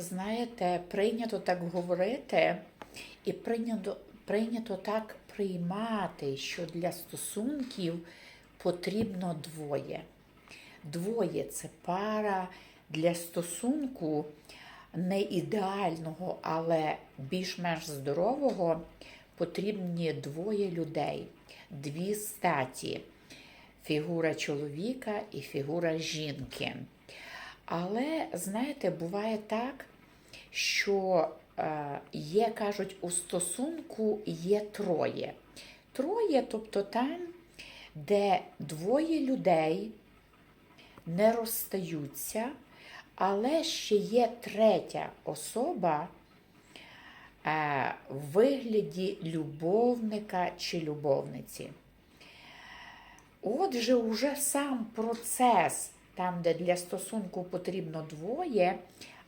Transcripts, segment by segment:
знаєте, прийнято так говорити, і прийнято, прийнято так приймати, що для стосунків потрібно двоє. Двоє це пара для стосунку не ідеального, але більш-менш здорового, потрібні двоє людей, дві статі фігура чоловіка і фігура жінки. Але, знаєте, буває так, що е, є, кажуть, у стосунку є троє. Троє, тобто там, де двоє людей не розстаються, але ще є третя особа е, в вигляді любовника чи любовниці. Отже, уже сам процес, там, де для стосунку потрібно двоє,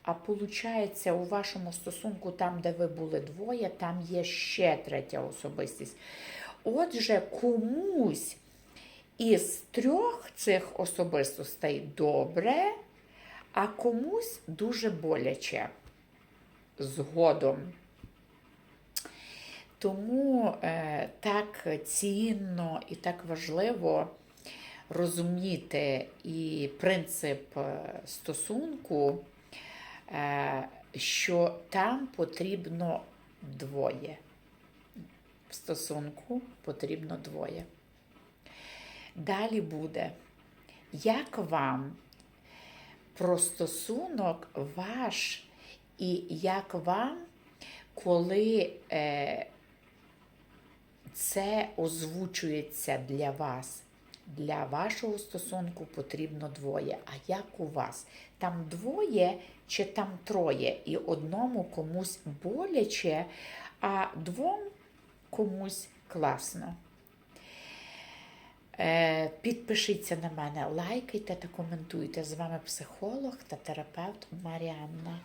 а виходить, у вашому стосунку, там, де ви були двоє, там є ще третя особистість. Отже, комусь із трьох цих особистостей добре, а комусь дуже боляче згодом. Тому е, так цінно і так важливо розуміти і принцип е, стосунку, е, що там потрібно двоє. В стосунку потрібно двоє. Далі буде, як вам про стосунок ваш і як вам, коли е, це озвучується для вас. Для вашого стосунку потрібно двоє. А як у вас? Там двоє чи там троє? І одному комусь боляче, а двом комусь класно. Е, Підпишіться на мене, лайкайте та коментуйте. З вами психолог та терапевт Маріанна.